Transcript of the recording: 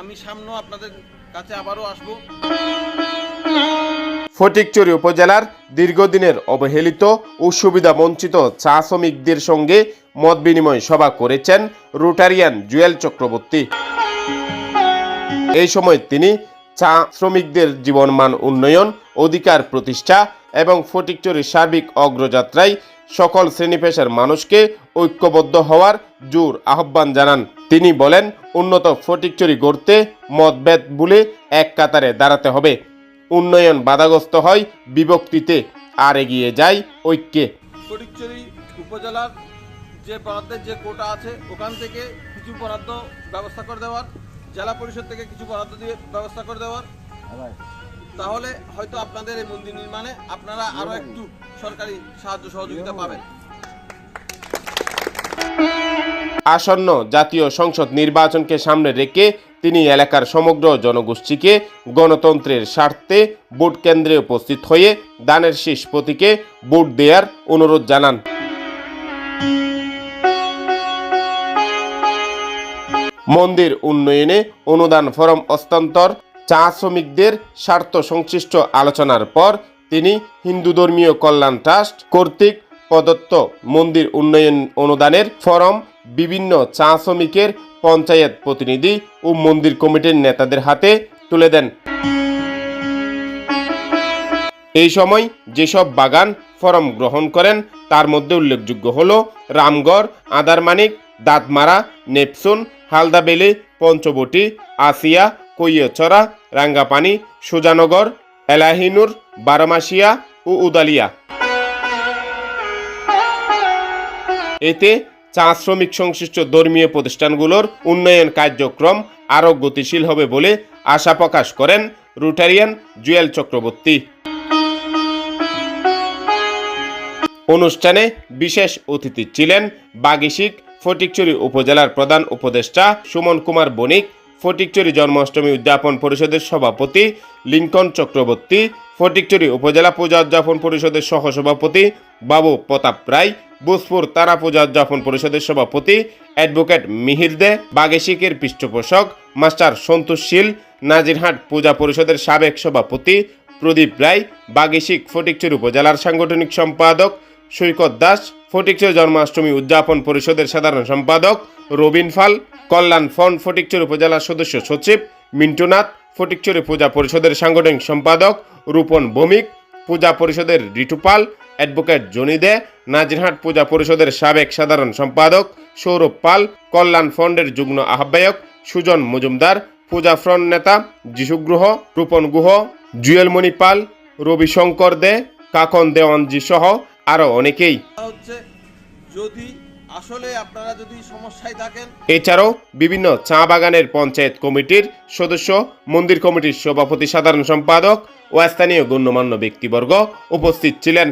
আমি সামনেও আপনাদের কাছে আবারও আসব। ফটিকচুরি উপজেলার দীর্ঘদিনের অবহেলিত ও সুবিধা বঞ্চিত চা শ্রমিকদের সঙ্গে মত বিনিময় সভা করেছেন রোটারিয়ান জুয়েল চক্রবর্তী। এই সময় তিনি চা শ্রমিকদের জীবনমান উন্নয়ন, অধিকার প্রতিষ্ঠা এবং ফটিকচুরির সার্বিক অগ্রযাত্রায় সকল শ্রেণি পেশার মানুষকে ঐক্যবদ্ধ হওয়ার জোর আহ্বান জানান। তিনি বলেন, উন্নত ফটিকচুরি গড়তে মতভেদ বলে এক কাতারে দাঁড়াতে হবে। উন্নয়ন বাধাগ্রস্ত হয় বিভক্তিতে, আর এগিয়ে যায় ঐক্যে। ফটিকচুরি উপজেলার যে বরাদ্দের যে কোটা আছে, ওখান থেকে কিছু বরাদ্দ ব্যবস্থা করে দেওয়ার, জেলা পরিষদ থেকে কিছু বরাদ্দ দিয়ে ব্যবস্থা করে দেওয়ার। তাহলে হয়তো আপনাদের এই মন্দির নির্মাণে আপনারা আরও একটু সরকারি সাহায্য সহযোগিতা পাবেন। আসন্ন জাতীয় সংসদ নির্বাচনকে সামনে রেখে তিনি এলাকার সমগ্র জনগোষ্ঠীকে গণতন্ত্রের স্বার্থে ভোট কেন্দ্রে উপস্থিত হয়ে দানের শীষ প্রতীকে ভোট দেওয়ার অনুরোধ জানান। মন্দির উন্নয়নে অনুদান ফরম হস্তান্তর চা শ্রমিকদের স্বার্থ সংশ্লিষ্ট আলোচনার পর তিনি হিন্দু ধর্মীয় কল্যাণ ট্রাস্ট কর্তৃক প্রদত্ত মন্দির উন্নয়ন অনুদানের ফরম বিভিন্ন চা শ্রমিকের পঞ্চায়েত প্রতিনিধি ও মন্দির কমিটির নেতাদের হাতে তুলে দেন। এই সময় যেসব বাগান ফরম গ্রহণ করেন, তার মধ্যে উল্লেখযোগ্য হল রামগড়, আদারমানিক, দাঁতমারা নেপসুন হালদাবেলি, পঞ্চবটি, আসিয়া কৈয়ছড়া রাঙ্গাপানি, সুজানগর, এলাহিনুর, বারমাসিয়া ও উদালিয়া। এতে চা শ্রমিক সংশ্লিষ্ট ধর্মীয় প্রতিষ্ঠানগুলোর উন্নয়ন কার্যক্রম আরও গতিশীল হবে বলে আশা প্রকাশ করেন রুটারিয়ান জুয়েল চক্রবর্তী। অনুষ্ঠানে বিশেষ অতিথি ছিলেন বাগিশিক ফটিকচুরি উপজেলার প্রধান উপদেষ্টা সুমন কুমার বণিক ফটিকচুরি জন্মাষ্টমী উদযাপন পরিষদের সভাপতি লিঙ্কন চক্রবর্তী, ফটিকচুরি উপজেলা পূজা উদযাপন পরিষদের সহসভাপতি বাবু প্রতাপ রায় বুসপুর তারা পূজা উদযাপন পরিষদের সভাপতি অ্যাডভোকেট মিহির দে, বাগেশিকের পৃষ্ঠপোষক মাস্টার সন্তোষ শীল, নাজিরহাট পূজা পরিষদের সাবেক সভাপতি প্রদীপ রায়, বাগেশিক ফটিকচুরি উপজেলার সাংগঠনিক সম্পাদক সৈকত দাস ফটিকচুরি জন্মাষ্টমী উদযাপন পরিষদের সাধারণ সম্পাদক রবিন ফাল, কল্যাণ ফন্ড ফটিকচুরি উপজেলার সদস্য সচিব মিন্টুনাথ ফটিকচুরি পূজা পরিষদের সাংগঠনিক সম্পাদক রূপন ভৌমিক, পূজা পরিষদের রিটুপাল অ্যাডভোকেট জনি দে, নাজিরহাট পূজা পরিষদের সাবেক সাধারণ সম্পাদক সৌরভ পাল, কল্যাণ ফন্ডের যুগ্ম আহ্বায়ক সুজন মজুমদার, পূজা ফ্রন্ট নেতা যিশুগ্রহ রূপন গুহ, জুয়েলমণি পাল, রবিশঙ্কর দে, কাকন দেওয়ানজি সহ আরও অনেকেই। যদি আসলে আপনারা যদি সমস্যায় থাকেন, এছাড়াও বিভিন্ন চা বাগানের পঞ্চায়েত কমিটির সদস্য, মন্দির কমিটির সভাপতি, সাধারণ সম্পাদক ও স্থানীয় গণ্যমান্য ব্যক্তিবর্গ উপস্থিত ছিলেন।